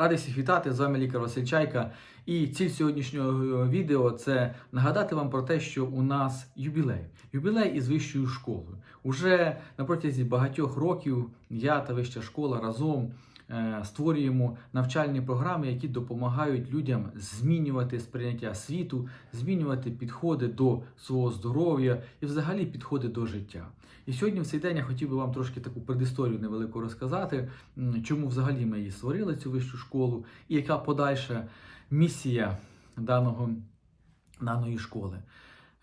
Радий всіх вітати, з вами лікар Василь Чайка. І ціль сьогоднішнього відео це нагадати вам про те, що у нас юбілей. Юбілей із вищою школою. Уже на протязі багатьох років я та вища школа разом е, створюємо навчальні програми, які допомагають людям змінювати сприйняття світу, змінювати підходи до свого здоров'я і взагалі підходи до життя. І сьогодні в цей день я хотів би вам трошки таку предісторію невелику розказати, чому взагалі ми її створили цю вищу школу, і яка подальша місія даного, даної школи.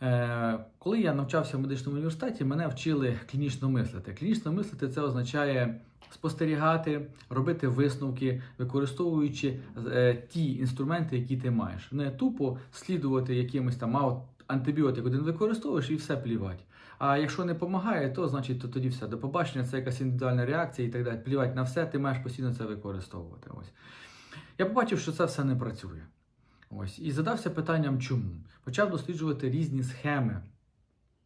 Е, коли я навчався в медичному університеті, мене вчили клінічно мислити. Клінічно мислити це означає спостерігати, робити висновки, використовуючи е, ті інструменти, які ти маєш. Не тупо слідувати якимось там а от антибіотик один використовуєш і все плівать. А якщо не допомагає, то значить то тоді все. До побачення, це якась індивідуальна реакція і так далі. Плівать на все, ти маєш постійно це використовувати. Ось. Я побачив, що це все не працює. Ось. І задався питанням, чому. Почав досліджувати різні схеми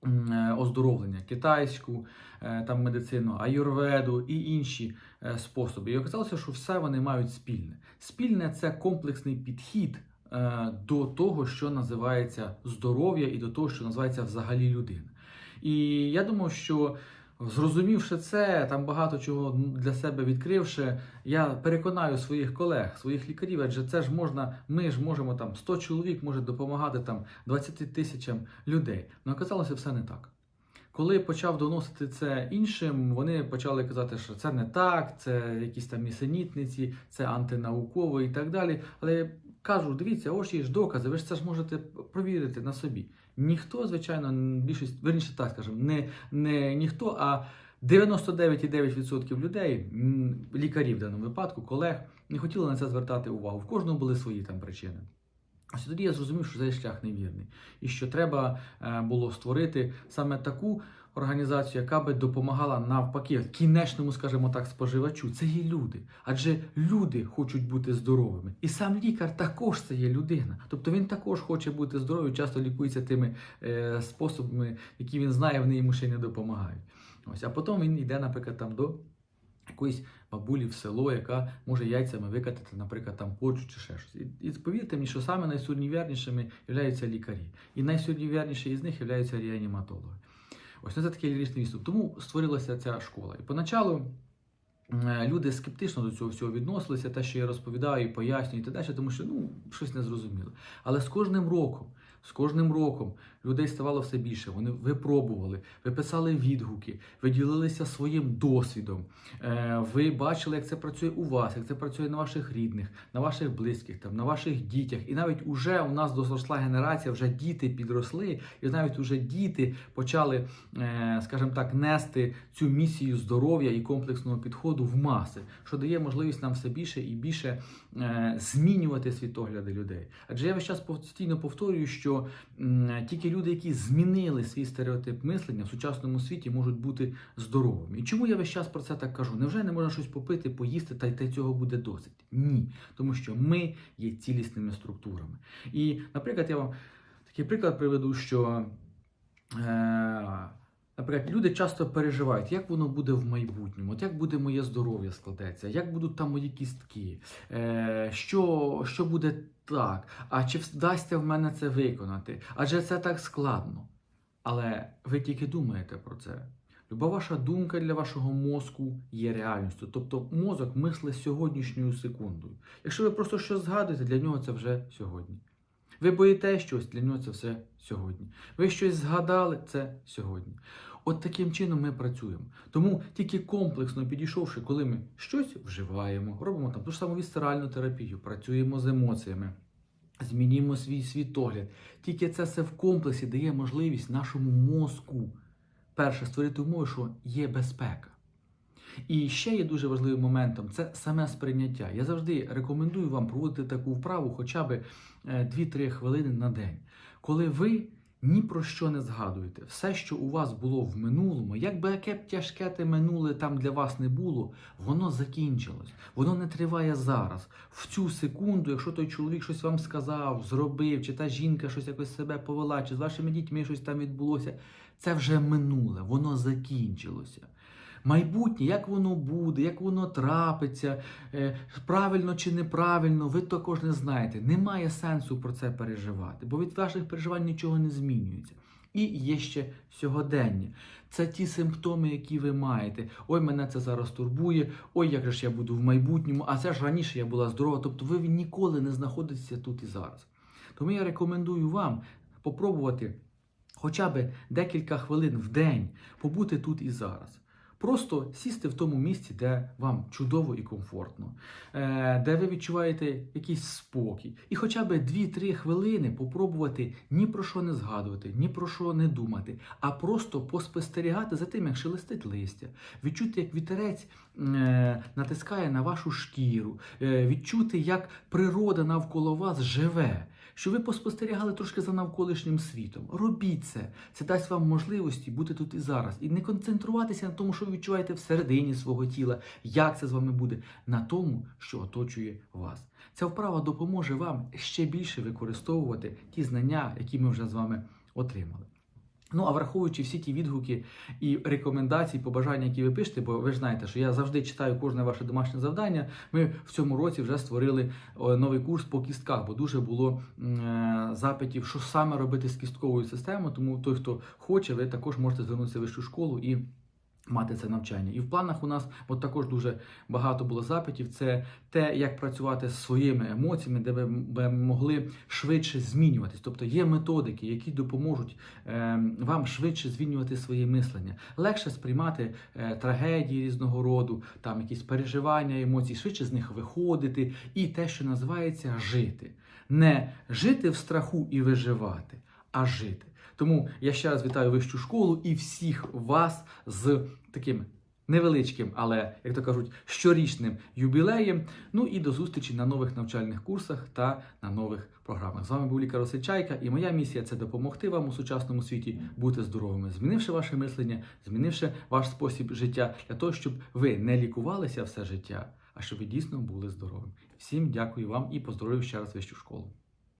е, оздоровлення, китайську е, там, медицину, аюрведу і інші е, способи. І оказалося, що все вони мають спільне. Спільне це комплексний підхід до того, що називається здоров'я, і до того, що називається взагалі людина. І я думав, що зрозумівши це, там багато чого для себе відкривши, я переконаю своїх колег, своїх лікарів, адже це ж можна, ми ж можемо там 100 чоловік може допомагати там 20 тисячам людей. Ну оказалося все не так. Коли почав доносити це іншим, вони почали казати, що це не так, це якісь там нісенітниці, це антинауково і так далі. Але кажу, дивіться, ось є ж докази, ви ж це ж можете провірити на собі. Ніхто, звичайно, більшість, верніше так скажемо, не, не ніхто, а 99,9% людей, лікарів в даному випадку, колег, не хотіли на це звертати увагу. В кожного були свої там причини. Ось тоді я зрозумів, що цей шлях невірний, і що треба е, було створити саме таку організацію, яка би допомагала навпаки кінечному, скажімо так, споживачу. Це є люди, адже люди хочуть бути здоровими, і сам лікар також це є людина. Тобто він також хоче бути здоровим, часто лікується тими е, способами, які він знає, вони йому ще не допомагають. Ось, а потім він йде, наприклад, там до якоїсь бабулі в село, яка може яйцями викатати, наприклад, там почу чи ще щось. І, і повірте мені, що саме найсурнівірнішими являються лікарі. І найсурнівірніші із них являються реаніматологи. Ось це такий ліричний відступ. Тому створилася ця школа. І поначалу е, люди скептично до цього всього відносилися, те, що я розповідаю, і пояснюю, і так тому що ну, щось не зрозуміло. Але з кожним роком, з кожним роком людей ставало все більше. Вони випробували, ви писали відгуки, ви ділилися своїм досвідом. Е, Ви бачили, як це працює у вас, як це працює на ваших рідних, на ваших близьких, там, на ваших дітях. І навіть уже у нас доросла генерація, вже діти підросли, і навіть уже діти почали, е, скажімо так, нести цю місію здоров'я і комплексного підходу в маси, що дає можливість нам все більше і більше е, змінювати світогляди людей. Адже я весь час постійно повторюю, що м, тільки люди, які змінили свій стереотип мислення в сучасному світі, можуть бути здоровими. І чому я весь час про це так кажу? Невже не можна щось попити, поїсти, та й цього буде досить? Ні, тому що ми є цілісними структурами. І, наприклад, я вам такий приклад приведу, що. Е- Наприклад, люди часто переживають, як воно буде в майбутньому, от як буде моє здоров'я складеться, як будуть там мої кістки, е, що, що буде так, а чи вдасться в мене це виконати? Адже це так складно. Але ви тільки думаєте про це. Люба ваша думка для вашого мозку є реальністю. Тобто мозок мислить сьогоднішньою секундою. Якщо ви просто щось згадуєте, для нього це вже сьогодні. Ви боїте щось, для нього це все сьогодні. Ви щось згадали, це сьогодні. От таким чином ми працюємо. Тому тільки комплексно підійшовши, коли ми щось вживаємо, робимо там ту ж саму вісцеральну терапію, працюємо з емоціями, змінюємо свій світогляд. Тільки це все в комплексі дає можливість нашому мозку перше створити умови, що є безпека. І ще є дуже важливим моментом це саме сприйняття. Я завжди рекомендую вам проводити таку вправу хоча б е, 2-3 хвилини на день, коли ви ні про що не згадуйте. Все, що у вас було в минулому, як би яке б тяжке те минуле там для вас не було, воно закінчилось. Воно не триває зараз. В цю секунду, якщо той чоловік щось вам сказав, зробив, чи та жінка щось якось себе повела, чи з вашими дітьми щось там відбулося, це вже минуле, воно закінчилося. Майбутнє, як воно буде, як воно трапиться, е, правильно чи неправильно, ви також не знаєте. Немає сенсу про це переживати, бо від ваших переживань нічого не змінюється. І є ще сьогодення. Це ті симптоми, які ви маєте. Ой, мене це зараз турбує, ой, як же ж я буду в майбутньому, а це ж раніше я була здорова. Тобто ви ніколи не знаходитеся тут і зараз. Тому я рекомендую вам попробувати хоча б декілька хвилин в день побути тут і зараз. Просто сісти в тому місці, де вам чудово і комфортно, е, де ви відчуваєте якийсь спокій. І хоча б 2-3 хвилини попробувати ні про що не згадувати, ні про що не думати, а просто поспостерігати за тим, як шелестить листя, відчути, як вітерець е, натискає на вашу шкіру, е, відчути, як природа навколо вас живе. Що ви поспостерігали трошки за навколишнім світом. Робіть це. Це дасть вам можливості бути тут і зараз. І не концентруватися на тому, що ви відчуваєте всередині свого тіла, як це з вами буде, на тому, що оточує вас. Ця вправа допоможе вам ще більше використовувати ті знання, які ми вже з вами отримали. Ну, а враховуючи всі ті відгуки і рекомендації, побажання, які ви пишете, бо ви ж знаєте, що я завжди читаю кожне ваше домашнє завдання. Ми в цьому році вже створили новий курс по кістках, бо дуже було е, запитів, що саме робити з кістковою системою. Тому той, хто хоче, ви також можете звернутися в вищу школу і. Мати це навчання. І в планах у нас от також дуже багато було запитів. Це те, як працювати з своїми емоціями, де ви могли швидше змінюватись. Тобто є методики, які допоможуть е, вам швидше змінювати своє мислення, легше сприймати е, трагедії різного роду, там якісь переживання, емоції, швидше з них виходити, і те, що називається жити. Не жити в страху і виживати, а жити. Тому я ще раз вітаю вищу школу і всіх вас з таким невеличким, але, як то кажуть, щорічним юбілеєм. Ну і до зустрічі на нових навчальних курсах та на нових програмах. З вами був лікар Осичайка, і моя місія це допомогти вам у сучасному світі бути здоровими, змінивши ваше мислення, змінивши ваш спосіб життя для того, щоб ви не лікувалися все життя, а щоб ви дійсно були здоровими. Всім дякую вам і поздоровив ще раз вищу школу.